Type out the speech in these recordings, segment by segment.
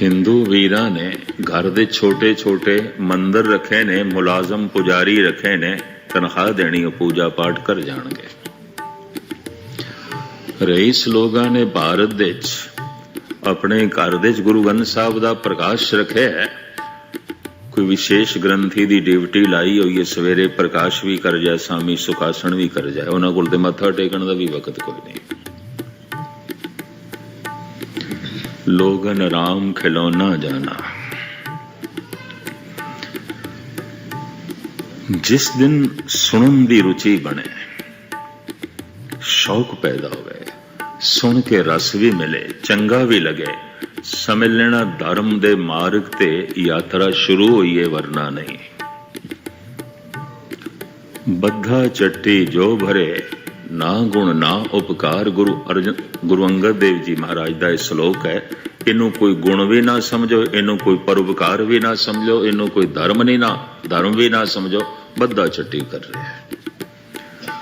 ਹਿੰਦੂ ਵੀਰਾਂ ਨੇ ਘਰ ਦੇ ਛੋਟੇ ਛੋਟੇ ਮੰਦਰ ਰੱਖੇ ਨੇ ਮੁਲਾਜ਼ਮ ਪੁਜਾਰੀ ਰੱਖੇ ਨੇ ਤਨਖਾਹ ਦੇਣੀ ਉਹ ਪੂਜਾ ਪਾਠ ਕਰ ਜਾਣਗੇ ਰਈਸ ਲੋਕਾਂ ਨੇ ਭਾਰਤ ਦੇ ਵਿੱਚ ਆਪਣੇ ਘਰ ਦੇ ਵਿੱਚ ਗੁਰੂ ਗ੍ਰੰਥ ਸਾਹਿਬ ਦਾ ਪ੍ਰਕਾਸ਼ ਰੱਖਿਆ ਹੈ ਕੋਈ ਵਿਸ਼ੇਸ਼ ਗ੍ਰੰਥੀ ਦੀ ਡਿਊਟੀ ਲਾਈ ਹੋਈ ਹੈ ਸਵੇਰੇ ਪ੍ਰਕਾਸ਼ ਵੀ ਕਰ ਜਾਏ ਸ਼ਾਮੀ ਸੁਖਾਸਣ ਵੀ ਕਰ ਜਾਏ ਉਹਨਾਂ ਕੋਲ ਤੇ ਮੱਥਾ ਟੇਕਣ ਦਾ ਵੀ ਵਕਤ ਕੋਈ ਨਹੀਂ ਲੋਗਨ ਰਾਮ ਖਿਲੌਣਾ ਜਾਣਾ। ਜਿਸ ਦਿਨ ਸੁਣਨ ਦੀ ਰੁਚੀ ਬਣੇ, ਸ਼ੌਕ ਪੈਦਾ ਹੋਵੇ, ਸੁਣ ਕੇ ਰਸ ਵੀ ਮਿਲੇ, ਚੰਗਾ ਵੀ ਲਗੇ ਸਮਝ ਲੈਣਾ ਧਰਮ ਦੇ ਮਾਰਗ ਤੇ ਯਾਤਰਾ ਸ਼ੁਰੂ ਹੋਈ ਹੈ ਵਰਨਾ ਨਹੀਂ। ਬੱਧਾ ਚੱਟੀ ਜੋ ਭਰੇ ਨਾ ਗੁਣ, ਨਾ ਉਪਕਾਰ। ਗੁਰੂ ਅਰਜਨ, ਗੁਰੂ ਅੰਗਦ ਦੇਵ ਜੀ ਮਹਾਰਾਜ ਦਾ ਇਹ ਸ਼ਲੋਕ ਹੈ, ਇਹਨੂੰ ਕੋਈ ਗੁਣ ਵੀ ਨਾ ਸਮਝੋ, ਇਹਨੂੰ ਕੋਈ ਪਰਉਪਕਾਰ ਵੀ ਨਾ ਸਮਝੋ, ਇਹਨੂੰ ਕੋਈ ਧਰਮ ਨਹੀਂ ਨਾ, ਧਰਮ ਵੀ ਨਾ ਸਮਝੋ ਬੱਦਾ ਚੱਟੀ ਕਰ ਰਿਹਾ ਹੈ।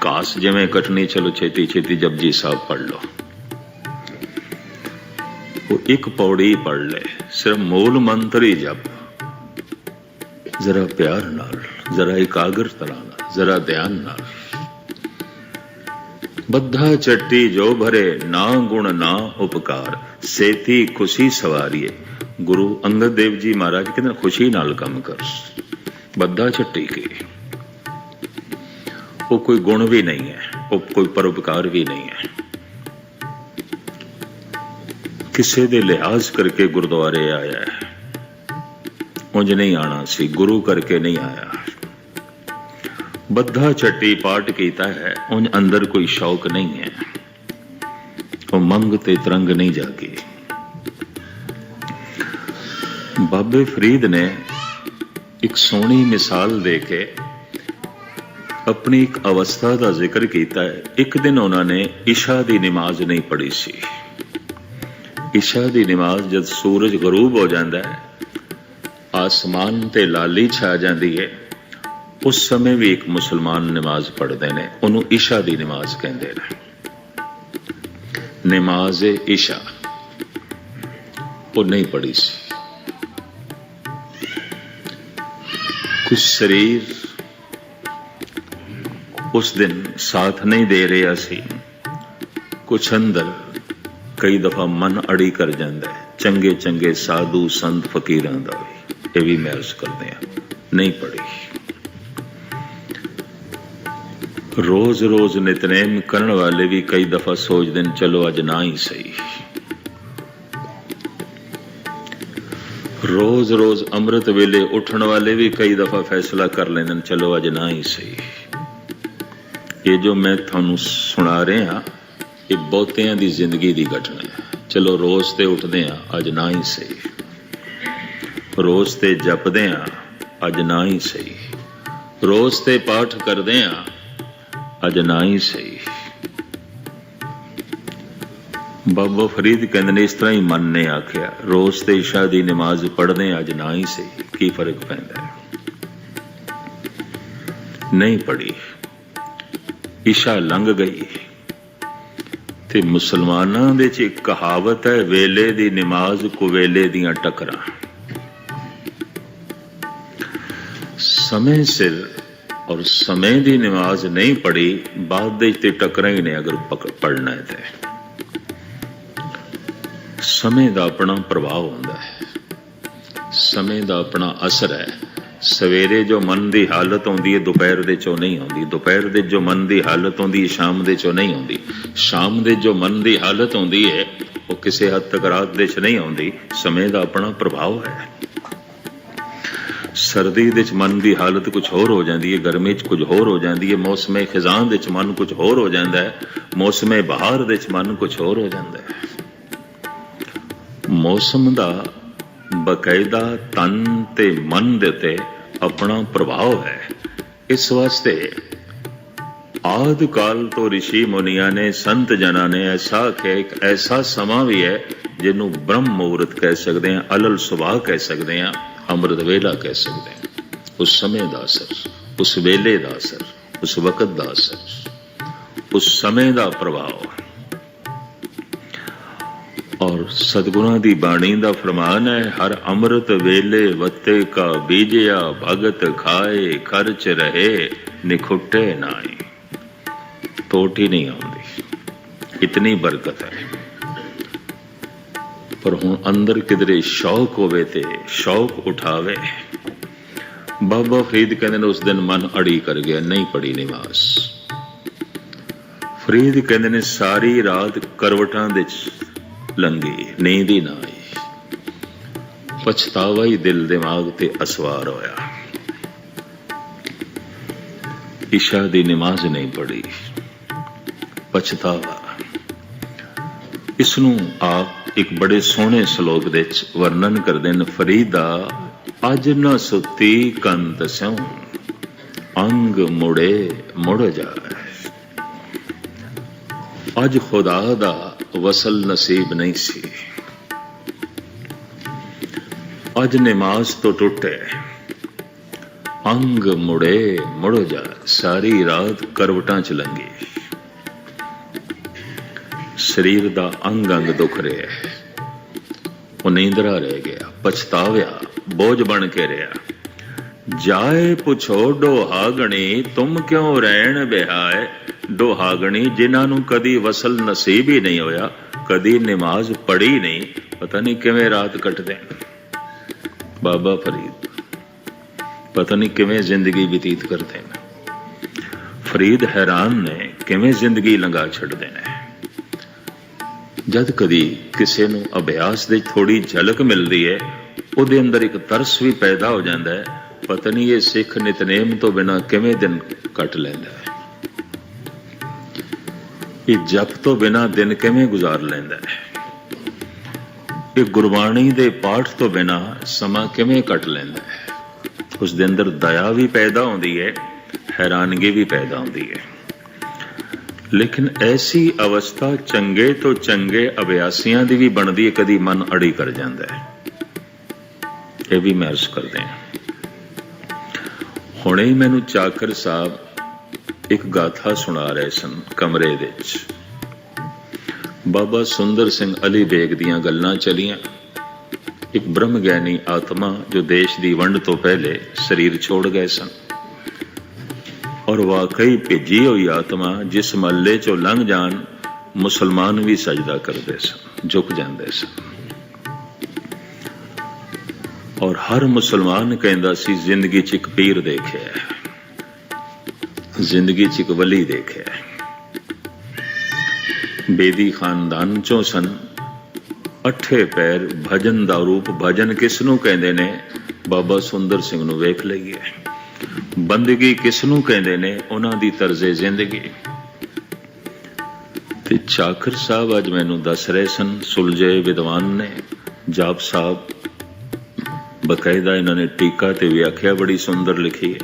ਕਾਸ ਜਿਵੇਂ ਕਟਣੀ, ਚਲੋ ਛੇਤੀ ਛੇਤੀ ਜਪਜੀ ਸਾਹਿਬ ਪੜ ਲਓ। ਉਹ ਇੱਕ ਪੌੜੀ ਪੜ ਲੈ, ਸਿਰਫ ਮੂਲ ਮੰਤਰ ਹੀ ਜਪ। ਜ਼ਰਾ ਪਿਆਰ ਨਾਲ, ਜ਼ਰਾ ਇਕਾਗਰਤਾ ਨਾਲ, ਜ਼ਰਾ ਧਿਆਨ ਨਾਲ। ਬੱਧਾ ਚੱਟੀ ਜੋ ਭਰੇ, ਨਾ ਗੁਣ, ਨਾ ਉਪਕਾਰ। ਸੇਤੀ ਖੁਸ਼ੀ ਸਵਾਰੀਏ। ਗੁਰੂ ਅੰਗਦ ਦੇਵ ਜੀ ਮਹਾਰਾਜ ਕਹਿੰਦੇ ਖੁਸ਼ੀ ਨਾਲ ਕੰਮ ਕਰ। ਬੱਧਾ ਚੱਟੀ ਕੀ? ਉਹ ਕੋਈ ਗੁਣ ਵੀ ਨਹੀਂ ਹੈ, ਉਹ ਕੋਈ ਪਰਉਪਕਾਰ ਵੀ ਨਹੀਂ ਹੈ। ਕਿਸੇ ਦੇ ਲਿਹਾਜ਼ ਕਰਕੇ ਗੁਰਦੁਆਰੇ ਆਇਆ ਹੈ। ਉਂਝ ਨਹੀਂ ਆਣਾ ਸੀ, ਗੁਰੂ ਕਰਕੇ ਨਹੀਂ ਆਇਆ। ਬੱਧਾ ਛੱਟੀ ਪਾਠ ਕੀਤਾ ਹੈ, ਉਂਝ ਅੰਦਰ ਕੋਈ ਸ਼ੌਕ ਨਹੀਂ ਹੈ। ਉਹ ਮੰਗ ਤੇ ਤਰੰਗ ਨਹੀਂ ਜਾਗੀ। ਬਾਬੇ ਫਰੀਦ ਨੇ ਇੱਕ ਸੋਹਣੀ ਮਿਸਾਲ ਦੇ ਕੇ ਆਪਣੀ ਇੱਕ ਅਵਸਥਾ ਦਾ ਜ਼ਿਕਰ ਕੀਤਾ ਹੈ। ਇੱਕ ਦਿਨ ਉਹਨਾਂ ਨੇ ਇਸ਼ਾ ਦੀ ਨਮਾਜ਼ ਨਹੀਂ ਪੜ੍ਹੀ ਸੀ। ਇਸ਼ਾ ਦੀ ਨਮਾਜ਼ ਜਦ ਸੂਰਜ ਗਰੂਬ ਹੋ ਜਾਂਦਾ ਹੈ, ਆਸਮਾਨ ਤੇ ਲਾਲੀ ਛਾ ਜਾਂਦੀ ਹੈ। ਉਸ ਸਮੇਂ ਵੀ ਇੱਕ ਮੁਸਲਮਾਨ ਨਮਾਜ਼ ਪੜ੍ਹਦੇ ਨੇ, ਉਹਨੂੰ ਇਸ਼ਾ ਦੀ ਨਮਾਜ਼ ਕਹਿੰਦੇ ਨੇ। ਨਮਾਜ਼ ਇਸ਼ਾ ਉਹ ਨਹੀਂ ਪੜ੍ਹੀ ਸੀ। ਕੁਝ ਸਰੀਰ ਉਸ ਦਿਨ ਸਾਥ ਨਹੀਂ ਦੇ ਰਿਹਾ ਸੀ। ਕੁਛ ਅੰਦਰ ਕਈ ਦਫਾ ਮਨ ਅੜੀ ਕਰ ਜਾਂਦਾ ਹੈ। ਚੰਗੇ ਚੰਗੇ ਸਾਧੂ ਸੰਤ ਫਕੀਰਾਂ ਦਾ ਵੀ। ਇਹ ਵੀ ਮਹਿਸ ਕਰਦੇ ਆ ਨਹੀਂ ਪੜੀ ਰੋਜ਼ ਰੋਜ਼ ਨਿਤਨੇਮ ਕਰਨ ਵਾਲੇ ਵੀ ਕਈ ਦਫਾ ਸੋਚਦੇ ਨੇ, ਚਲੋ ਅੱਜ ਨਾ ਹੀ ਸਹੀ। ਰੋਜ਼ ਰੋਜ਼ ਅੰਮ੍ਰਿਤ ਵੇਲੇ ਉੱਠਣ ਵਾਲੇ ਵੀ ਕਈ ਦਫਾ ਫੈਸਲਾ ਕਰ ਲੈਂਦੇ ਨੇ, ਚਲੋ ਅੱਜ ਨਾ ਹੀ ਸਹੀ। ਇਹ ਜੋ ਮੈਂ ਤੁਹਾਨੂੰ ਸੁਣਾ ਰਿਹਾ, ਇਹ ਬਹੁਤਿਆਂ ਦੀ ਜ਼ਿੰਦਗੀ ਦੀ ਘਟਨਾ ਹੈ। ਚਲੋ ਰੋਜ਼ ਤੇ ਉੱਠਦੇ ਆ ਅੱਜ ਨਾ ਹੀ ਸਹੀ। ਰੋਜ਼ ਤੇ ਜਪਦੇ ਆ ਅੱਜ ਨਾ ਹੀ ਸਹੀ। ਰੋਜ਼ ਤੇ ਪਾਠ ਕਰਦੇ ਆ ਅੱਜ ਨਾ ਹੀ ਸਹੀ। ਬਾਬਾ ਫਰੀਦ ਕਹਿੰਦੇ ਨੇ, ਇਸ ਤਰ੍ਹਾਂ ਹੀ ਮਨ ਨੇ ਆਖਿਆ, ਰੋਜ਼ ਤੇ ਇਸ਼ਾ ਦੀ ਨਮਾਜ਼ ਪੜ੍ਹਦੇ ਆ ਅੱਜ ਨਾ ਹੀ ਸਹੀ। ਕੀ ਫ਼ਰਕ ਪੈਂਦਾ ਹੈ? ਨਹੀਂ ਪੜੀ ਇਸ਼ਾ ਲੰਘ ਗਈ। ਤੇ ਮੁਸਲਮਾਨਾਂ ਦੇ ਚ ਇੱਕ ਕਹਾਵਤ ਹੈ, ਵੇਲੇ ਦੀ ਨਮਾਜ਼ ਕੁਵੇਲੇ ਦੀਆਂ ਟਕਰਾਂ। ਸਮੇਂ ਸਿਰ ਔਰ ਸਮੇਂ ਦੀ ਨਮਾਜ਼ ਨਹੀਂ ਪੜੀ, ਬਾਅਦ ਦੇ ਤੇ ਟਕਰਾਂ ਹੀ ਨੇ ਅਗਰ ਪੜਨਾ ਹੈ ਤੇ। ਸਮੇਂ ਦਾ ਆਪਣਾ ਪ੍ਰਭਾਵ ਹੁੰਦਾ ਹੈ। ਸਮੇਂ ਦਾ ਆਪਣਾ ਅਸਰ ਹੈ। ਸਵੇਰੇ ਜੋ ਮਨ ਦੀ ਹਾਲਤ ਆਉਂਦੀ ਹੈ, ਦੁਪਹਿਰ ਦੇ ਚੋਂ ਨਹੀਂ ਆਉਂਦੀ। ਦੁਪਹਿਰ ਦੇ ਜੋ ਮਨ ਦੀ ਹਾਲਤ ਆਉਂਦੀ ਹੈ, ਸ਼ਾਮ ਦੇ ਚੋਂ ਨਹੀਂ ਆਉਂਦੀ। ਸ਼ਾਮ ਦੇ ਜੋ ਮਨ ਦੀ ਹਾਲਤ ਆਉਂਦੀ ਹੈ, ਉਹ ਕਿਸੇ ਹੱਦ ਤੱਕ ਰਾਤ ਦੇ ਚ ਨਹੀਂ ਆਉਂਦੀ। ਸਮੇਂ ਦਾ ਆਪਣਾ ਪ੍ਰਭਾਵ ਹੈ। ਸਰਦੀ ਦੇ ਚ ਮਨ ਦੀ ਹਾਲਤ ਕੁਝ ਹੋਰ ਹੋ ਜਾਂਦੀ ਹੈ, ਗਰਮੀ ਚ ਕੁਝ ਹੋਰ ਹੋ ਜਾਂਦੀ ਹੈ, ਮੌਸਮੇ ਖਿਜ਼ਾਂ ਦੇ ਚ ਮਨ ਕੁਝ ਹੋਰ ਹੋ ਜਾਂਦਾ ਹੈ, ਮੌਸਮੇ ਬਹਾਰ ਦੇ ਚ ਮਨ ਕੁਝ ਹੋਰ ਹੋ ਜਾਂਦਾ ਹੈ। ਮੌਸਮ ਦਾ ਬਕਾਇਦਾ ਤਨ ਤੇ ਮਨ ਦੇ ਤੇ ਆਪਣਾ ਪ੍ਰਭਾਵ ਹੈ। ਇਸ ਵਾਸਤੇ ਆਦ ਕਾਲ ਤੋਂ ઋષਿ ਮੁਨੀਆਂ ਨੇ, ਸੰਤ ਜਨਾਂ ਨੇ ਐਸਾ ਕਿ ਇੱਕ ਐਸਾ ਸਮਾਂ ਵੀ ਹੈ ਜਿਹਨੂੰ ਬ੍ਰਹਮ ਮੁਹੂਰਤ ਕਹਿ ਸਕਦੇ ਹਾਂ, ਅਲਲ ਸੁਭਾਅ ਕਹਿ ਸਕਦੇ ਹਾਂ। ਅੰਮ੍ਰਿਤ ਵੇਲਾ ਕਹਿ ਸਕਦੇ ਹਾਂ। ਉਸ ਸਮੇਂ ਦਾ ਅਸਰ, ਉਸ ਵੇਲੇ ਦਾ ਅਸਰ, ਉਸ ਵਕਤ ਦਾ ਅਸਰ, ਉਸ ਸਮੇਂ ਦਾ ਪ੍ਰਭਾਵ। ਔਰ ਸਤਿਗੁਰਾਂ ਦੀ ਬਾਣੀ ਦਾ ਫਰਮਾਨ ਹੈ, ਹਰ ਅੰਮ੍ਰਿਤ ਵੇਲੇ ਵਤੇ ਕਾ ਬੀਜਿਆ, ਭਗਤ ਖਾਏ, ਖਰਚ ਰਹੇ, ਨਿਖੁੱਟੇ ਨਾਈ ਟੋਟੀ ਨਹੀਂ ਆਉਂਦੀ। ਇਤਨੀ ਬਰਕਤ ਹੈ। ਪਰ ਹੁਣ ਅੰਦਰ ਕਿਧਰੇ ਸ਼ੌਕ ਹੋਵੇ ਤੇ ਸ਼ੌਕ ਉਠਾਵੇ। ਬਾਬਾ ਫਰੀਦ ਕਹਿੰਦੇ ਨੇ, ਉਸ ਦਿਨ ਮਨ ਅੜੀ ਕਰ ਗਿਆ, ਨਹੀਂ ਪੜੀ ਨਮਾਜ਼ ਫਰੀਦ ਕਹਿੰਦੇ ਨੇ, ਸਾਰੀ ਰਾਤ ਕਰਵਟਾਂ ਦੇ ਲੰਗੀ ਨੀਂਦ ਹੀ ਨਾ ਆਈ। ਪਛਤਾਵਾ ਹੀ ਦਿਲ ਦਿਮਾਗ ਤੇ ਅਸਵਾਰ ਹੋਇਆ। ਇਸ਼ਾ ਦੀ ਨਮਾਜ਼ ਨਹੀਂ ਪੜੀ ਪਛਤਾਵਾ। ਇਸ ਨੂੰ ਆਪ ਇੱਕ ਬੜੇ ਸੋਹਣੇ ਸ਼ਲੋਕ ਦੇ ਵਿੱਚ ਵਰਣਨ ਕਰਦੇ ਨੇ ਫਰੀਦਾ, ਅਜ ਨ ਸੁਤੀ ਕੰਤ ਸਿਉ, ਅੰਗ ਮੁੜੇ ਮੁੜ ਜਾਏ। ਅੱਜ ਖੁਦਾ ਦਾ ਵਸਲ ਨਸੀਬ ਨਹੀਂ ਸੀ। ਅੱਜ ਨਮਾਜ਼ ਤੋਂ ਟੁੱਟੇ, ਅੰਗ ਮੁੜੇ ਮੁੜ ਜਾ ਸਾਰੀ ਰਾਤ ਕਰਵਟਾਂ ਚ ਲੰਗੀ ਸਰੀਰ ਦਾ ਅੰਗ ਅੰਗ ਦੁਖ ਰਿਹਾ ਹੈ। ਉਹ ਨੀਂਦਰਾ ਰਹਿ ਗਿਆ, ਪਛਤਾਵਿਆ, ਬੋਝ ਬਣ ਕੇ ਰਿਹਾ। ਜਾਏ ਪੁੱਛੋ ਡੋਹਾਗਣੀ, ਤੁਮ ਕਿਉਂ ਰਹਿਣ ਬਿਹਾਏ ਡੋਹਾਗਣੀ, ਜਿਨ੍ਹਾਂ ਨੂੰ ਕਦੀ ਵਸਲ ਨਸੀਬ ਹੀ ਨਹੀਂ ਹੋਇਆ, ਕਦੀ ਨਮਾਜ਼ ਪੜ੍ਹੀ ਨਹੀਂ, ਪਤਾ ਨਹੀਂ ਕਿਵੇਂ ਰਾਤ ਕੱਟਦੇ ਬਾਬਾ ਫਰੀਦ, ਪਤਾ ਨਹੀਂ ਕਿਵੇਂ ਜ਼ਿੰਦਗੀ ਬਤੀਤ ਕਰਦੇ ਨੇ ਫਰੀਦ ਹੈਰਾਨ ਨੇ ਕਿਵੇਂ ਜ਼ਿੰਦਗੀ ਲੰਘਾ ਛੱਡਦੇ ਨੇ। ਜਦ ਕਦੀ ਕਿਸੇ ਨੂੰ ਅਭਿਆਸ ਦੀ ਥੋੜੀ ਝਲਕ ਮਿਲਦੀ ਹੈ, ਉਹਦੇ ਅੰਦਰ ਇੱਕ ਤਰਸ ਵੀ ਪੈਦਾ ਹੋ ਜਾਂਦਾ ਹੈ। ਪਤਾ ਨਹੀਂ ਇਹ ਸਿੱਖ ਨਿਤਨੇਮ ਤੋਂ ਬਿਨਾ ਕਿਵੇਂ ਦਿਨ ਕੱਟ ਲੈਂਦਾ ਹੈ। ਇਹ ਜਪ ਤੋਂ ਬਿਨਾ ਦਿਨ ਕਿਵੇਂ ਗੁਜ਼ਾਰ ਲੈਂਦਾ ਹੈ। ਇਹ ਗੁਰਬਾਣੀ ਦੇ ਪਾਠ ਤੋਂ ਬਿਨਾ ਸਮਾਂ ਕਿਵੇਂ ਕੱਟ ਲੈਂਦਾ ਹੈ। ਉਸ ਦੇ ਅੰਦਰ ਦਇਆ ਵੀ ਪੈਦਾ ਹੁੰਦੀ ਹੈ, ਹੈਰਾਨਗੀ ਵੀ ਪੈਦਾ ਹੁੰਦੀ ਹੈ। ਲੇਕਿਨ ਐਸੀ ਅਵਸਥਾ ਚੰਗੇ ਤੋਂ ਚੰਗੇ ਅਭਿਆਸੀਆਂ ਦੀ ਵੀ ਬਣਦੀ ਹੈ, ਕਦੀ ਮਨ ਅੜੀ ਕਰ ਜਾਂਦਾ ਹੈ। ਇਹ ਵੀ ਮੈਂ ਅਰਜ਼ ਕਰਦੇ ਹਾਂ। ਹੁਣੇ ਹੀ ਮੈਨੂੰ ਚਾਕਰ ਸਾਹਿਬ ਇੱਕ ਗਾਥਾ ਸੁਣਾ ਰਹੇ ਸਨ ਕਮਰੇ ਦੇ ਵਿੱਚ। ਬਾਬਾ ਸੁੰਦਰ ਸਿੰਘ ਅਲੀ ਬੇਗ ਦੀਆਂ ਗੱਲਾਂ ਚਲੀਆਂ। ਇੱਕ ਬ੍ਰਹਮ ਗਿਆਨੀ ਆਤਮਾ ਜੋ ਦੇਸ਼ ਦੀ ਵੰਡ ਤੋਂ ਪਹਿਲੇ ਸਰੀਰ ਛੋੜ ਗਏ ਸਨ। ਔਰ ਵਾਕਈ ਭੇਜੀ ਹੋਈ ਆਤਮਾ ਜਿਸ ਮਹੱਲੇ ਚੋਂ ਲੰਘ ਜਾਣ, ਮੁਸਲਮਾਨ ਵੀ ਸਜਦਾ ਕਰਦੇ ਸਨ, ਝੁਕ ਜਾਂਦੇ ਸਨ। ਔਰ ਹਰ ਮੁਸਲਮਾਨ ਕਹਿੰਦਾ ਸੀ, ਜ਼ਿੰਦਗੀ 'ਚ ਇੱਕ ਪੀਰ ਦੇਖਿਆ ਜ਼ਿੰਦਗੀ 'ਚ ਇੱਕ ਵਲੀ ਦੇਖਿਆ ਬੇਦੀ ਖਾਨਦਾਨ ਚੋਂ ਸਨ। ਅੱਠੇ ਪੈਰ ਭਜਨ ਦਾ ਰੂਪ, ਭਜਨ ਕਿਸ ਨੂੰ ਕਹਿੰਦੇ ਨੇ? ਬਾਬਾ ਸੁੰਦਰ ਸਿੰਘ ਨੂੰ ਵੇਖ ਲਈਏ। ਬੰਦਗੀ ਕਿਸ ਨੂੰ ਕਹਿੰਦੇ ਨੇ? ਉਹਨਾਂ ਦੀ ਤਰਜ਼ੇ ਜ਼ਿੰਦਗੀ। ਤੇ ਚਾਕਰ ਸਾਹਿਬ ਅੱਜ ਮੈਨੂੰ ਦੱਸ ਰਹੇ ਸਨ, ਸੁਲਝੇ ਵਿਦਵਾਨ ਨੇ। ਜਾਪ ਸਾਹਿਬ, ਬਕਾਇਦਾ ਇਹਨਾਂ ਨੇ ਟੀਕਾ ਤੇ ਵਿਆਖਿਆ ਬੜੀ ਸੁੰਦਰ ਲਿਖੀ ਹੈ।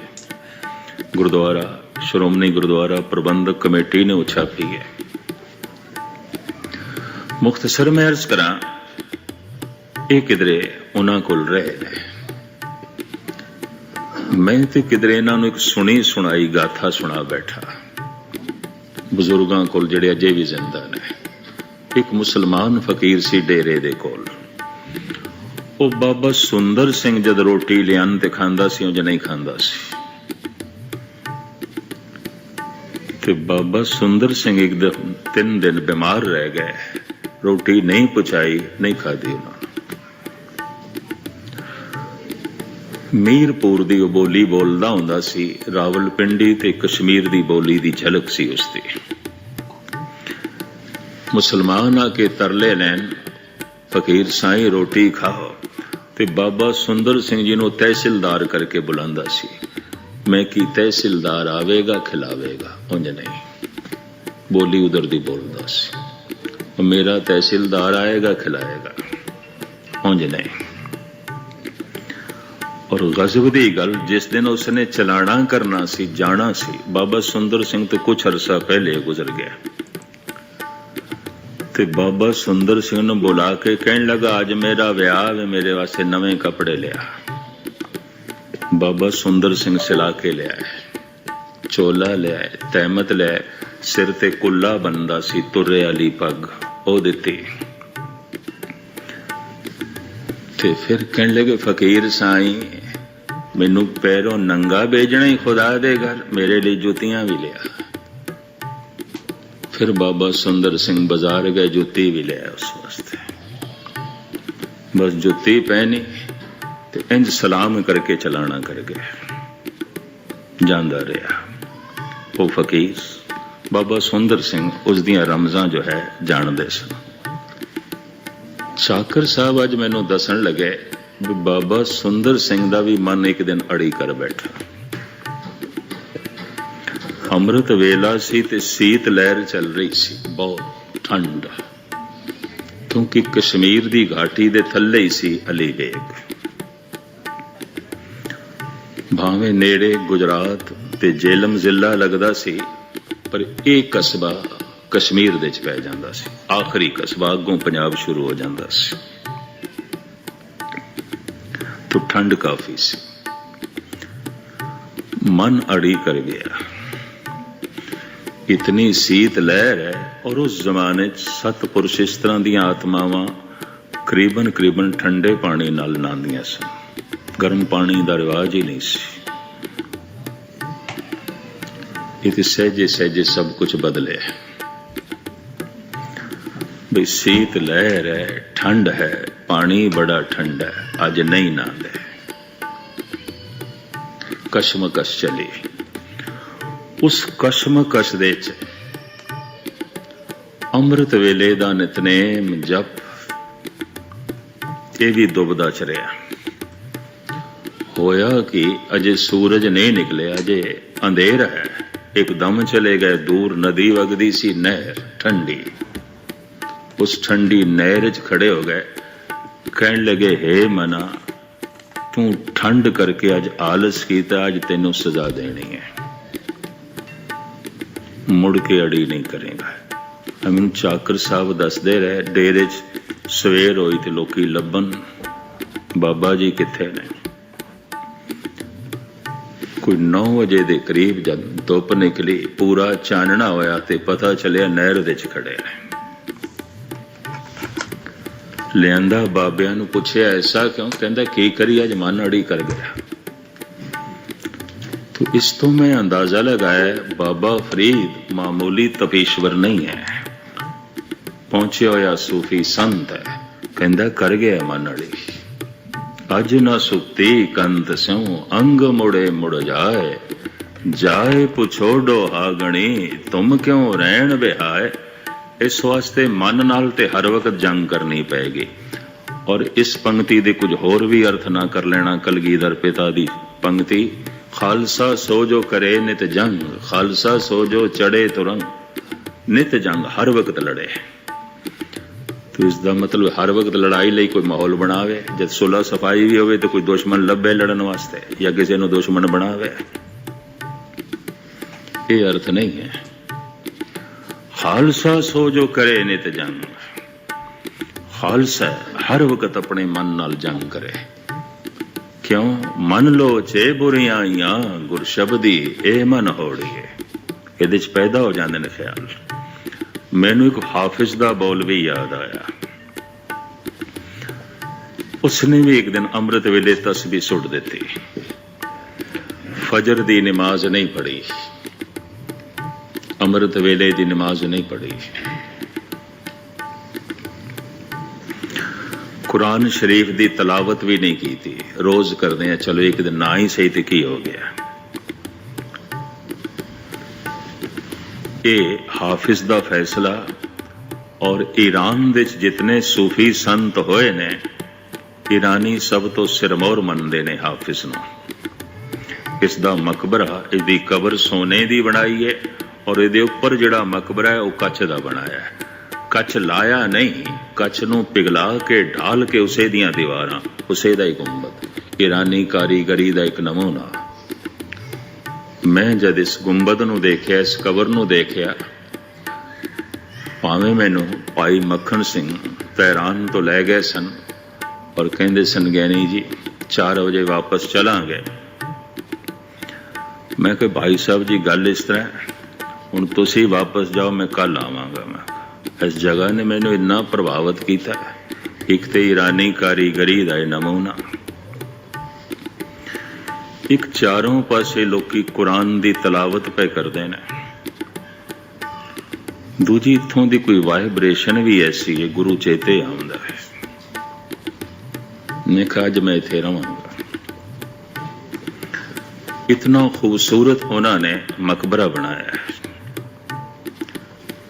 ਗੁਰਦੁਆਰਾ, ਸ਼੍ਰੋਮਣੀ ਗੁਰਦੁਆਰਾ ਪ੍ਰਬੰਧਕ ਕਮੇਟੀ ਨੇ ਉਹ ਛਾਪੀ ਹੈ। ਮੁਖਤਸਰ ਮੈਂ ਅਰਜ਼ ਕਰਾਂ, ਇਹ ਕਿਧਰੇ ਉਹਨਾਂ ਕੋਲ ਰਹੇ ਨੇ। ਮੈਂ ਤੇ ਕਿਧਰੇ ਇਹਨਾਂ ਨੂੰ ਇੱਕ ਸੁਣੀ ਸੁਣਾਈ ਗਾਥਾ ਸੁਣਾ ਬੈਠਾ। ਬਜ਼ੁਰਗਾਂ ਕੋਲ ਜਿਹੜੇ ਅਜੇ ਵੀ ਜ਼ਿੰਦਾ ਨੇ। ਇੱਕ ਮੁਸਲਮਾਨ ਫਕੀਰ ਸੀ ਡੇਰੇ ਦੇ ਕੋਲ। ਉਹ ਬਾਬਾ ਸੁੰਦਰ ਸਿੰਘ ਜਦ ਰੋਟੀ ਲਿਆਨ ਤੇ ਖਾਂਦਾ ਸੀ ਉਹ ਨਹੀਂ ਖਾਂਦਾ ਸੀ। ਤੇ ਬਾਬਾ ਸੁੰਦਰ ਸਿੰਘ ਇੱਕ ਦਿਨ ਤਿੰਨ ਦਿਨ ਬਿਮਾਰ ਰਹਿ ਗਏ। ਰੋਟੀ ਨਹੀਂ ਪਚਾਈ, ਨਹੀਂ ਖਾਧੀ ਉਹਨਾਂ ਮੀਰਪੁਰ ਦੀ ਉਹ ਬੋਲੀ ਬੋਲਦਾ ਹੁੰਦਾ ਸੀ, ਰਾਵਲਪਿੰਡੀ ਤੇ ਕਸ਼ਮੀਰ ਦੀ ਬੋਲੀ ਦੀ ਝਲਕ ਸੀ ਉਸ ਦੀ ਮੁਸਲਮਾਨ ਆ ਕੇ ਤਰਲੇ ਲੈਣ, ਫਕੀਰ ਸਾਈਂ ਰੋਟੀ ਖਾਓ ਤੇ ਬਾਬਾ ਸੁੰਦਰ ਸਿੰਘ ਜੀ ਨੂੰ ਤਹਿਸੀਲਦਾਰ ਕਰਕੇ ਬੁਲਾਉਂਦਾ ਸੀ। ਮੈਂ ਕੀ ਤਹਿਸੀਲਦਾਰ ਆਵੇਗਾ, ਖਿਲਾਵੇਗਾ, ਉਂਝ ਨਹੀਂ। ਬੋਲੀ ਉਧਰ ਦੀ ਬੋਲਦਾ ਸੀ। ਮੇਰਾ ਤਹਿਸੀਲਦਾਰ ਆਏਗਾ, ਖਿਲਾਏਗਾ, ਉਂਝ ਨਹੀਂ। ਔਰ ਗਜ਼ਬ ਦੀ ਗੱਲ, ਜਿਸ ਦਿਨ ਉਸਨੇ ਚਲਾਣਾ ਕਰਨਾ ਸੀ, ਜਾਣਾ ਸੀ, ਬਾਬਾ ਸੁੰਦਰ ਸਿੰਘ ਤੋਂ ਕੁਝ ਅਰਸਾ ਪਹਿਲੇ ਗੁਜ਼ਰ ਗਿਆ। ਤੇ ਬਾਬਾ ਸੁੰਦਰ ਸਿੰਘ ਨੂੰ ਬੁਲਾ ਕੇ ਕਹਿਣ ਲੱਗਾ, ਅੱਜ ਮੇਰਾ ਵਿਆਹ ਹੈ ਮੇਰੇ ਵਾਸਤੇ ਨਵੇਂ ਕੱਪੜੇ ਲਿਆ। ਬਾਬਾ ਸੁੰਦਰ ਸਿੰਘ ਸਿਲਾ ਕੇ ਲਿਆ ਚੋਲਾ ਲਿਆ ਤਹਿਮਤ ਲਿਆ ਸਿਰ ਤੇ ਕੁੱਲਾ ਬੰਦਾ ਸੀ, ਤੁਰੇ ਵਾਲੀ ਪੱਗ, ਉਹ ਦਿੱਤੀ। ਤੇ ਫਿਰ ਕਹਿਣ ਲੱਗੇ, ਫਕੀਰ ਸਾਈਂ ਮੈਨੂੰ ਪੈਰੋਂ ਨੰਗਾ ਭੇਜਣਾ ਹੀ ਖੁਦਾ ਦੇ ਘਰ, ਮੇਰੇ ਲਈ ਜੁੱਤੀਆਂ ਵੀ ਲਿਆ। ਫਿਰ ਬਾਬਾ ਸੁੰਦਰ ਸਿੰਘ ਬਾਜ਼ਾਰ ਗਏ, ਜੁੱਤੀ ਵੀ ਲਿਆ ਉਸ ਵਾਸਤੇ। ਬਸ ਜੁੱਤੀ ਪਹਿਨੀ ਤੇ ਇੰਜ ਸਲਾਮ ਕਰਕੇ ਚਲਾਣਾ ਕਰ ਗਿਆ। ਜਾਂਦਾ ਰਿਹਾ। ਉਹ ਫਕੀਰ, ਬਾਬਾ ਸੁੰਦਰ ਸਿੰਘ ਉਸ ਦੀਆਂ ਰਮਜ਼ਾਂ ਜੋ ਹੈ, ਜਾਣਦੇ ਸਨ। ਸ਼ਾਕਰ ਸਾਹਿਬ ਅੱਜ ਮੈਨੂੰ ਦੱਸਣ ਲੱਗੇ ਬਾਬਾ ਸੁੰਦਰ ਸਿੰਘ ਦਾ ਵੀ ਮਨ ਇੱਕ ਦਿਨ ਅੜੀ ਕਰ ਬੈਠਾ। ਅੰਮ੍ਰਿਤ ਵੇਲਾ ਸੀ ਤੇ ਸੀਤ ਲਹਿਰ ਚੱਲ ਰਹੀ ਸੀ, ਬਹੁਤ ਠੰਡ। ਕਿਉਂਕਿ ਕਸ਼ਮੀਰ ਦੀ ਘਾਟੀ ਦੇ ਥੱਲੇ ਹੀ ਸੀ ਅਲੀ ਭਾਵੇਂ ਨੇੜੇ ਗੁਜਰਾਤ ਤੇ ਜੇਲਮ ਜ਼ਿਲ੍ਹਾ ਲੱਗਦਾ ਸੀ, ਪਰ ਇਹ ਕਸਬਾ ਕਸ਼ਮੀਰ ਦੇ ਵਿੱਚ ਪੈ ਜਾਂਦਾ ਸੀ। ਆਖਰੀ ਕਸਬਾ ਅੱਗੋਂ ਪੰਜਾਬ ਸ਼ੁਰੂ ਹੋ ਜਾਂਦਾ ਸੀ। ਤੋਂ ਠੰਡ ਕਾਫੀ ਸੀ। ਮਨ ਅੜੀ ਕਰ ਗਿਆ। ਇਤਨੀ ਸੀਤ ਲਹਿਰ ਹੈ ਔਰ ਉਸ ਜ਼ਮਾਨੇ 'ਚ ਸਤਪੁਰਸ਼ ਇਸ ਤਰ੍ਹਾਂ ਦੀਆਂ ਆਤਮਾਵਾਂ ਕਰੀਬਨ ਕਰੀਬਨ ਠੰਡੇ ਪਾਣੀ ਨਾਲ ਨਾਂਦੀਆਂ ਸਨ। ਗਰਮ ਪਾਣੀ ਦਾ ਰਿਵਾਜ ਹੀ ਨਹੀਂ ਸੀ। ਇਹ ਤੇ ਸਹਿਜੇ ਸਹਿਜੇ ਸਭ ਕੁਝ ਬਦਲਿਆ ਵੀ ਸੀਤ ਲਹਿਰ ਹੈ, ਠੰਡ ਹੈ ਪਾਣੀ ਬੜਾ ਠੰਡਾ ਅੱਜ ਨਹੀਂ ਨਾਂਦੇ ਕਸ਼ਮਕਸ਼ ਚਲੀ। ਉਸ ਕਸ਼ਮਕਸ਼ ਦੇ ਚ ਅੰਮ੍ਰਿਤ ਵੇਲੇ ਦਾ ਨਿਤਨੇਮ ਜਪ, ਇਹ ਵੀ ਦੁਬਦਾ ਚਰਿਆ। ਹੋਇਆ ਕਿ ਅਜੇ ਸੂਰਜ ਨਹੀਂ ਨਿਕਲਿਆ, ਅਜੇ ਅੰਧੇਰ ਹੈ। ਇੱਕਦਮ ਚਲੇ ਗਏ, ਦੂਰ ਨਦੀ ਵਗਦੀ ਸੀ, ਨਹਿਰ ਠੰਡੀ। ਉਸ ਠੰਡੀ ਨਹਿਰ 'ਚ ਖੜੇ ਹੋ ਗਏ। ਕਹਿਣ ਲੱਗੇ, ਹੇ ਮਨਾ, ਤੂੰ ਠੰਡ ਕਰਕੇ ਅੱਜ ਆਲਸ ਕੀਤਾ, ਅੱਜ ਤੈਨੂੰ ਸਜ਼ਾ ਦੇਣੀ ਹੈ। ਮੁੜ ਕੇ ਅੜੀ ਨਹੀਂ ਕਰੇਗਾ। ਮੈਨੂੰ ਚਾਕਰ ਸਾਹਿਬ ਦੱਸਦੇ ਰਹੇ, ਡੇਰੇ 'ਚ ਸਵੇਰ ਹੋਈ ਤੇ ਲੋਕੀ ਲੱਭਣ, ਬਾਬਾ ਜੀ ਕਿੱਥੇ ਨੇ? ਕੋਈ 9 ਵਜੇ ਦੇ ਕਰੀਬ ਜਦ ਧੁੱਪ ਨਿਕਲੀ, ਪੂਰਾ ਚਾਨਣਾ ਹੋਇਆ ਤੇ ਪਤਾ ਚੱਲਿਆ ਨਹਿਰ ਦੇ ਚ ਖੜੇ ਨੇ। ਲਿਆਂਦਾ, ਬਾਬਿਆਂ ਨੂੰ ਪੁੱਛਿਆ, ਐਸਾ ਕਿਉਂ? ਕਹਿੰਦਾ, ਕੀ ਕਰੀ? ਅੱਜ ਮਨ ਅੜੀ ਕਰ ਗਿਆ। ਤੋ ਇਸ ਤੋਂ ਮੈਂ ਅੰਦਾਜ਼ਾ ਲਗਾਇਆ, ਬਾਬਾ ਫਰੀਦ ਮਾਮੂਲੀ ਤਪੇਸ਼ਵਰ ਨਹੀਂ ਹੈ। ਪਹੁੰਚਿਆ ਹੋਇਆ ਸੂਫੀ ਸੰਤ ਹੈ। ਕਹਿੰਦਾ, ਕਰ ਗਿਆ ਮਨ ਅੜੀ। ਅੱਜ ਨਾ ਸੁਕਤੀ ਕੰਤ ਸਿਉ, ਅੰਗ ਮੁੜੇ ਮੁੜ ਜਾਏ। ਜਾਏ ਪੁਛੋੜੋ ਹਾਗਣੀ ਤੁਮ ਕਿਉ ਰਹਿਣ ਬਿਹਾਏ ਇਸ ਵਾਸਤੇ ਮਨ ਨਾਲ ਤੇ ਹਰ ਵਕਤ ਜੰਗ ਕਰਨੀ ਪਏਗੀ ਔਰ ਇਸ ਪੰਕਤੀ ਦੇ ਕੁਝ ਹੋਰ ਵੀ ਅਰਥ ਨਾ ਕਰ ਲੈਣਾ ਕਲਗੀਧਰ ਪਿਤਾ ਦੀ ਪੰਕਤੀ, ਖਾਲਸਾ ਸੋ ਜੋ ਕਰੇ ਨਿਤ ਜੰਗ, ਖਾਲਸਾ ਸੋ ਜੋ ਚੜੇ ਤੁਰੰਗ। ਨਿਤ ਜੰਗ ਹਰ ਵਕਤ ਲੜੇ। ਤੋ ਇਸ ਦਾ ਮਤਲਬ ਹਰ ਵਕਤ ਲੜਾਈ ਲਈ ਕੋਈ ਮਾਹੌਲ ਬਣਾਵੇ, ਜਦ ਸੁਲਾ ਸਫ਼ਾਈ ਵੀ ਹੋਵੇ ਤੇ ਕੋਈ ਦੁਸ਼ਮਣ ਲੱਭੇ ਲੜਨ ਵਾਸਤੇ, ਜਾਂ ਕਿਸੇ ਨੂੰ ਦੁਸ਼ਮਣ ਬਣਾਵੇ। ਇਹ ਅਰਥ ਨਹੀਂ ਹੈ। ਖਾਲਸਾ ਸੋ ਜੋ ਕਰੇ ਨਿਤ ਜੰਗ। ਖਾਲਸਾ ਹਰ ਵਕਤ ਆਪਣੇ ਮਨ ਨਾਲ ਜੰਗ ਕਰੇ। ਕਿਉਂ? ਮਨ ਲੋ ਚੇ ਬੁਰੀਆਂ ਆਈਆਂ ਗੁਰ ਸ਼ਬਦੀ ਇਹ ਮਨ ਹੋੜੀਏ। ਇਹਦੇ ਚ ਪੈਦਾ ਹੋ ਜਾਂਦੇ ਨੇ ਖਿਆਲ। ਮੈਨੂੰ ਇੱਕ ਹਾਫਿਜ਼ ਦਾ ਬੋਲ ਵੀ ਯਾਦ ਆਇਆ। ਉਸਨੇ ਵੀ ਇੱਕ ਦਿਨ ਅੰਮ੍ਰਿਤ ਵੇਲੇ ਤਸਬੀਹ ਸੁੱਟ ਦਿੱਤੀ। ਫਜਰ ਦੀ ਨਮਾਜ਼ ਨਹੀਂ ਪੜ੍ਹੀ। ਅੰਮ੍ਰਿਤ ਵੇਲੇ ਦੀ ਨਮਾਜ਼ ਨਹੀਂ ਪੜ੍ਹੀ। ਕੁਰਾਨ ਸ਼ਰੀਫ ਦੀ ਤਲਾਵਤ ਵੀ ਨਹੀਂ ਕੀਤੀ। ਰੋਜ਼ ਕਰਦੇ ਆ, ਚਲੋ ਇੱਕ ਦਿਨ ਨਾ ਹੀ ਸਹੀ ਤੇ ਕੀ ਹੋ ਗਿਆ। ਇਹ ਹਾਫਿਜ਼ ਦਾ ਫੈਸਲਾ ਔਰ ਈਰਾਨ ਦੇ ਵਿੱਚ ਜਿਤਨੇ ਸੂਫੀ ਸੰਤ ਹੋਏ ਨੇ, ਈਰਾਨੀ ਸਭ ਤੋਂ ਸਿਰਮੌਰ ਮੰਨਦੇ ਨੇ ਹਾਫਿਜ਼ ਨੂੰ। ਇਸ ਦਾ ਮਕਬਰਾ ਇਹਦੀ ਕਬਰ ਸੋਨੇ ਦੀ ਬਣਾਈ ਹੈ ਔਰ ਇਹਦੇ ਉੱਪਰ ਜਿਹੜਾ ਮਕਬਰਾ ਹੈ, ਉਹ ਕੱਚ ਦਾ ਬਣਾਇਆ ਹੈ। ਕੱਚ ਲਾਇਆ ਨਹੀਂ, ਕੱਚ ਨੂੰ ਪਿਘਲਾ ਕੇ, ਢਾਲ ਕੇ ਉਸੇ ਦੀਆਂ ਦੀਵਾਰਾਂ, ਉਸੇ ਦਾ ਹੀ ਗੁੰਬਦ। ਈਰਾਨੀ ਕਾਰੀਗਰੀ ਦਾ ਇੱਕ ਨਮੂਨਾ। ਮੈਂ ਜਦ ਇਸ ਗੁੰਬਦ ਨੂੰ ਦੇਖਿਆ, ਇਸ ਕਬਰ ਨੂੰ ਦੇਖਿਆ, ਭਾਵੇਂ ਮੈਨੂੰ ਭਾਈ ਮੱਖਣ ਸਿੰਘ ਤਹਿਰਾਨ ਤੋਂ ਲੈ ਗਏ ਸਨ ਔਰ ਕਹਿੰਦੇ ਸਨ, ਗਿਆਨੀ ਜੀ 4 ਵਜੇ ਵਾਪਸ ਚਲਾਂਗੇ। ਮੈਂ ਕਿਹਾ, ਭਾਈ ਸਾਹਿਬ ਜੀ, ਗੱਲ ਇਸ ਤਰ੍ਹਾਂ ਹੁਣ ਤੁਸੀਂ ਵਾਪਸ ਜਾਓ, ਮੈਂ ਕੱਲ ਆਵਾਂਗਾ ਮੈਂ। ਇਸ ਜਗ੍ਹਾ ਨੇ ਮੈਨੂੰ ਇੰਨਾ ਪ੍ਰਭਾਵਿਤ ਕੀਤਾ ਇੱਕ ਤੇ ਈਰਾਨੀ ਕਾਰੀਗਰੀ ਦਾ ਇਹ ਨਮੂਨਾ। ਇੱਕ ਚਾਰੋਂ ਪਾਸੇ ਲੋਕੀ ਕੁਰਾਨ ਦੀ ਤਲਾਵਤ ਪੈ ਕਰਦੇ ਨੇ। ਦੂਜੀ ਇਥੋਂ ਦੀ ਕੋਈ ਵਾਈਬ੍ਰੇਸ਼ਨ ਵੀ ਐਸੀ ਹੈ, ਗੁਰੂ ਚੇਤੇ ਆਉਂਦਾ ਹੈ। ਮੈਂ ਕਿਹਾ, ਅੱਜ ਮੈਂ ਇੱਥੇ ਰਵਾਂਗਾ। ਇਤਨਾ ਖੂਬਸੂਰਤ ਉਹਨਾਂ ਨੇ ਮਕਬਰਾ ਬਣਾਇਆ ਹੈ।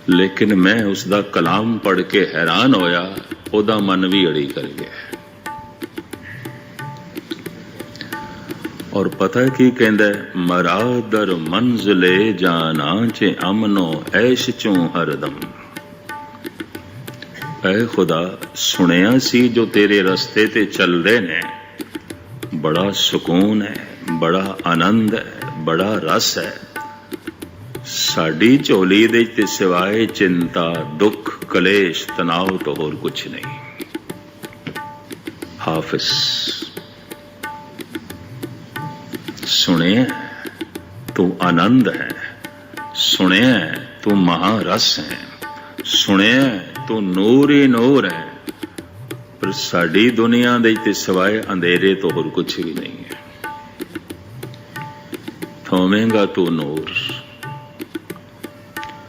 ਲੇਕਿਨ ਮੈਂ ਉਸ ਦਾ ਕਲਾਮ ਪੜ੍ਹ ਕੇ ਹੈਰਾਨ ਹੋਇਆ, ਉਹਦਾ ਮਨ ਵੀ ਅੜੀ ਕਰ ਗਿਆ। ਔਰ ਪਤਾ ਕੀ ਕਹਿੰਦਾ ਮਰਾਦਰ ਮੰਜ਼ਲੇ ਜਾਨਾ ਚ ਅਮਨੋ ਐਸ਼ ਚੋਂ ਹਰਦਮ ਐ ਖੁਦਾ, ਸੁਣਿਆ ਸੀ ਜੋ ਤੇਰੇ ਰਸਤੇ ਤੇ ਚੱਲਦੇ ਨੇ? ਬੜਾ ਸਕੂਨ ਹੈ, ਬੜਾ ਆਨੰਦ ਹੈ, ਬੜਾ ਰਸ ਹੈ। ਸਾਡੀ ਝੋਲੀ ਦੇ ਤੇ ਸਿਵਾਏ ਚਿੰਤਾ ਦੁੱਖ ਕਲੇਸ਼ ਤਣਾਅ ਤੋਂ ਹੋਰ ਕੁਝ ਨਹੀਂ ਹਾਫਿਜ਼ ਸੁਣਿਆ ਤੂੰ ਆਨੰਦ ਹੈ ਸੁਣਿਆ ਤੂੰ ਮਹਾਰਸ ਹੈ ਸੁਣਿਆ ਤੂੰ ਨੂਰ ਹੀ ਨੂਰ ਹੈ ਪਰ ਸਾਡੀ ਦੁਨੀਆ ਦੇ ਤੇ ਸਿਵਾਏ ਅੰਧੇਰੇ ਤੋਂ ਹੋਰ ਕੁਝ ਵੀ ਨਹੀਂ ਹੈ ਹੋਵੇਂਗਾ ਤੂੰ ਨੂਰ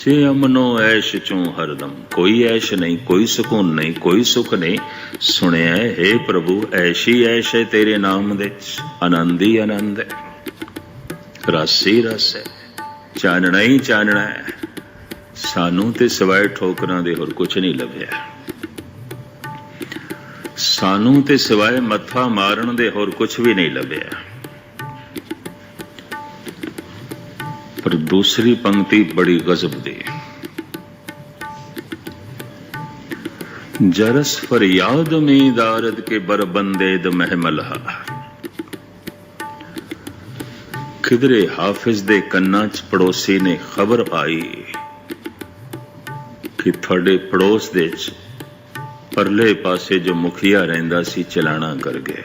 ਚੇ ਅਮਨੋ ਐਸ਼ ਚੋਂ ਹਰਦਮ, ਕੋਈ ਐਸ਼ ਨਹੀਂ, ਕੋਈ ਸਕੂਨ ਨਹੀਂ, ਕੋਈ ਸੁਖ ਨਹੀਂ। ਸੁਣਿਆ ਹੈ ਪ੍ਰਭੂ, ਐਸ਼ੀ ਐਸ਼ ਹੈ ਤੇਰੇ ਨਾਮ ਦੇ, ਆਨੰਦ ਹੀ ਆਨੰਦ ਹੈ ਰਾਸੀ ਰਸ ਹੈ ਚਾਨਣਾ ਹੀ ਚਾਨਣਾ ਹੈ ਸਾਨੂੰ ਤੇ ਸਿਵਾਏ ਠੋਕਰਾਂ ਦੇ ਹੋਰ ਕੁਝ ਨਹੀਂ ਲੱਭਿਆ। ਸਾਨੂੰ ਤੇ ਸਿਵਾਏ ਮੱਥਾ ਮਾਰਨ ਦੇ ਹੋਰ ਕੁਝ ਵੀ ਨਹੀਂ ਲੱਭਿਆ। ਪਰ ਦੂਸਰੀ ਪੰਕਤੀ ਬੜੀ ਗਜ਼ਬ ਦੀ। ਜਰਸ ਫਰਿਆਦ ਮੇਂ ਦਾਰਦ ਕੇ ਬਰਬੰਦੇ ਦ ਮਹਿਮਲ ਹਾ ਖਿਦਰੇ ਹਾਫਿਜ਼ ਦੇ ਕੰਨਾਂ 'ਚ ਪੜੋਸੀ ਨੇ ਖਬਰ ਪਾਈ ਕਿ ਤੁਹਾਡੇ ਪੜੋਸ ਦੇ 'ਚ ਪਰਲੇ ਪਾਸੇ ਜੋ ਮੁਖੀਆ ਰਹਿੰਦਾ ਸੀ ਚਲਾਣਾ ਕਰ ਗਏ।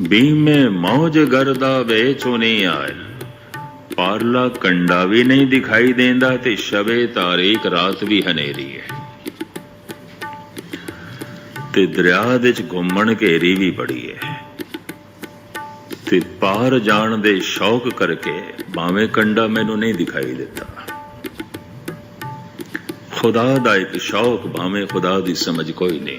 ਬੀਮੇ ਮੌਜ ਗਰਦਾ ਵੇ ਨਹੀਂ ਆਇਲ ਪਾਰਲਾ ਕੰਡਾ ਵੀ ਨਹੀਂ ਦਿਖਾਈ ਦਿੰਦਾ ਤੇ ਸ਼ਬੇ ਤਾਰੀਕ ਰਾਤ ਵੀ ਹਨੇਰੀ ਹੈ। ਤੇ ਦਰਿਆ ਦੇ ਵਿੱਚ ਘੁੰਮਣ ਘੇਰੀ ਵੀ ਬੜੀ ਹੈ। ਤੇ ਪਾਰ ਜਾਣ ਦੇ ਸ਼ੌਕ ਕਰਕੇ ਭਾਵੇਂ ਕੰਡਾ ਮੈਨੂੰ ਨਹੀਂ ਦਿਖਾਈ ਦਿੱਤਾ। ਖੁਦਾ ਦਾ ਇੱਕ ਸ਼ੌਕ ਭਾਵੇਂ ਖੁਦਾ ਦੀ ਸਮਝ ਕੋਈ ਨਹੀਂ।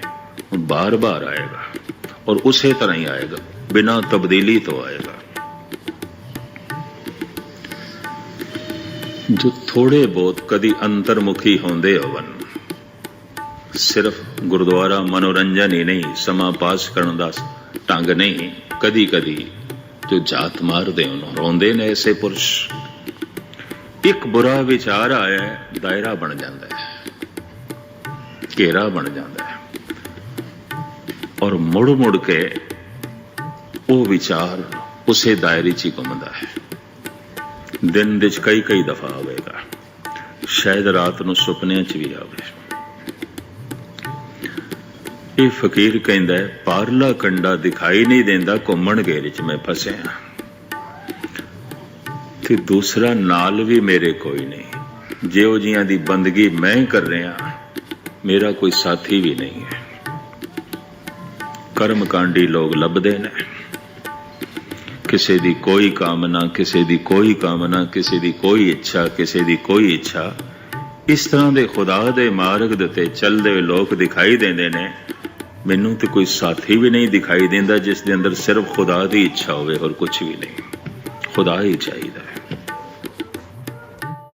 ਹੁਣ ਬਾਰ-ਬਾਰ ਆਏਗਾ ਔਰ ਉਸੇ ਤਰ੍ਹਾਂ ਹੀ ਆਏਗਾ ਬਿਨਾਂ ਤਬਦੀਲੀ ਤੋਂ ਆਏਗਾ ਜੋ ਥੋੜੇ ਬਹੁਤ ਕਦੀ ਅੰਤਰਮੁਖੀ ਹੁੰਦੇ ਹੋਵਨ ਸਿਰਫ ਗੁਰਦੁਆਰਾ ਮਨੋਰੰਜਨ ਹੀ ਨਹੀਂ ਸਮਾਂ ਪਾਸ ਕਰਨ ਦਾ ਢੰਗ ਨਹੀਂ ਕਦੀ ਕਦੀ ਜੋ ਜਾਤ ਮਾਰਦੇ ਉਹਨੂੰ ਰੋਂਦੇ ਨੇ ਐਸੇ ਪੁਰਸ਼ ਇੱਕ ਬੁਰਾ ਵਿਚਾਰ ਆਇਆ ਦਾਇਰਾ ਬਣ ਜਾਂਦਾ ਹੈ ਘੇਰਾ ਬਣ ਜਾਂਦਾ ਹੈ ਔਰ ਮੁੜ ਮੁੜ ਕੇ ਉਹ ਵਿਚਾਰ ਉਸੇ ਦਾਇਰੇ 'ਚ ਹੀ ਘੁੰਮਦਾ ਹੈ। ਦਿਨ ਵਿੱਚ ਕਈ ਕਈ ਦਫਾ ਆਵੇਗਾ। ਸ਼ਾਇਦ ਰਾਤ ਨੂੰ ਸੁਪਨਿਆਂ 'ਚ ਵੀ ਆਵੇ। ਇਹ ਫਕੀਰ ਕਹਿੰਦਾ ਹੈ, ਪਾਰਲਾ ਕੰਡਾ ਦਿਖਾਈ ਨਹੀਂ ਦਿੰਦਾ, ਘੁੰਮਣ ਘੇਰੇ 'ਚ ਮੈਂ ਫਸਿਆ ਤੇ ਦੂਸਰਾ, ਨਾਲ ਵੀ ਮੇਰੇ ਕੋਈ ਨਹੀਂ। ਜਿਉ ਜੀਆਂ ਦੀ ਬੰਦਗੀ ਮੈਂ ਕਰ ਰਿਹਾ ਮੇਰਾ ਕੋਈ ਸਾਥੀ ਵੀ ਨਹੀਂ ਹੈ। ਕਰਮਕਾਂਡੀ ਲੋਕ ਲੱਭਦੇ ਨੇ। ਕਿਸੇ ਦੀ ਕੋਈ ਕਾਮਨਾ, ਕਿਸੇ ਦੀ ਕੋਈ ਕਾਮਨਾ, ਕਿਸੇ ਦੀ ਕੋਈ ਇੱਛਾ, ਕਿਸੇ ਦੀ ਕੋਈ ਇੱਛਾ। ਇਸ ਤਰ੍ਹਾਂ ਦੇ ਖੁਦਾ ਦੇ ਮਾਰਗ ਦੇ ਤੇ ਚੱਲਦੇ ਹੋਏ ਲੋਕ ਦਿਖਾਈ ਦਿੰਦੇ ਨੇ। ਮੈਨੂੰ ਤੇ ਕੋਈ ਸਾਥੀ ਵੀ ਨਹੀਂ ਦਿਖਾਈ ਦਿੰਦਾ ਜਿਸ ਦੇ ਅੰਦਰ ਸਿਰਫ ਖੁਦਾ ਦੀ ਇੱਛਾ ਹੋਵੇ, ਹੋਰ ਕੁਝ ਵੀ ਨਹੀਂ। ਖੁਦਾ ਹੀ ਚਾਹੀਦਾ ਹੈ।